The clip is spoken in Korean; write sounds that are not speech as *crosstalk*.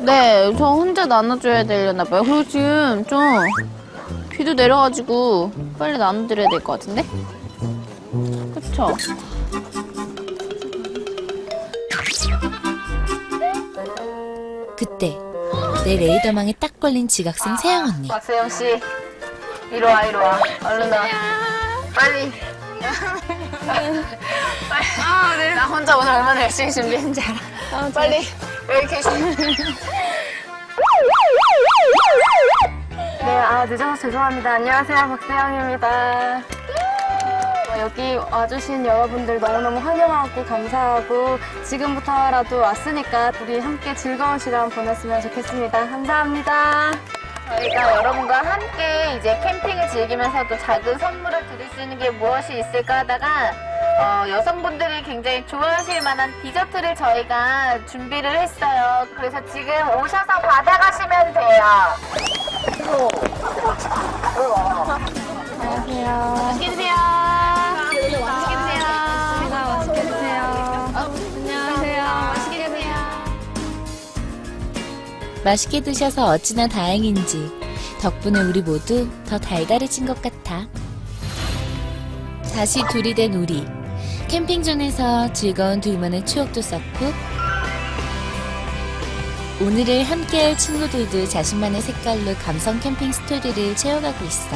네, 저 혼자 나눠줘야 되려나 봐요. 그리고 지금 좀 비도 내려가지고 빨리 나눠드려야 될 것 같은데? 그쵸? 그때 내 레이더망에 딱 걸린 지각생 세영 언니. 박세영 씨, 이리 와, 이리 와. 얼른 와. 빨리. 아, 네. 나 혼자 오늘 얼마나 열심히 준비했는지 알아. 빨리 여기 계시. *laughs* 네, 아, 늦어서 죄송합니다. 안녕하세요. 박세영입니다. 어, 여기 와주신 여러분들 너무너무 환영하고 감사하고 지금부터라도 왔으니까 우리 함께 즐거운 시간 보냈으면 좋겠습니다. 감사합니다. 저희가 여러분과 함께 이제 캠핑을 즐기면서도 작은 선물을 드릴 수 있는 게 무엇이 있을까 하다가 어, 여성분들이 굉장히 좋아하실 만한 디저트를 저희가 준비를 했어요. 그래서 지금 오셔서 받아가시면 돼요. 안녕하세요. 맛있게 드세요. 맛있게 드세요. 맛있게 드세요. 안녕하세요. 맛있게 드세요. 맛있게 드셔서 어찌나 다행인지 덕분에 우리 모두 더 달달해진 것 같아. 다시 둘이 된 우리. 캠핑존에서 즐거운 둘만의 추억도 쌓고 오늘을 함께할 친구들도 자신만의 색깔로 감성 캠핑 스토리를 채워가고 있어.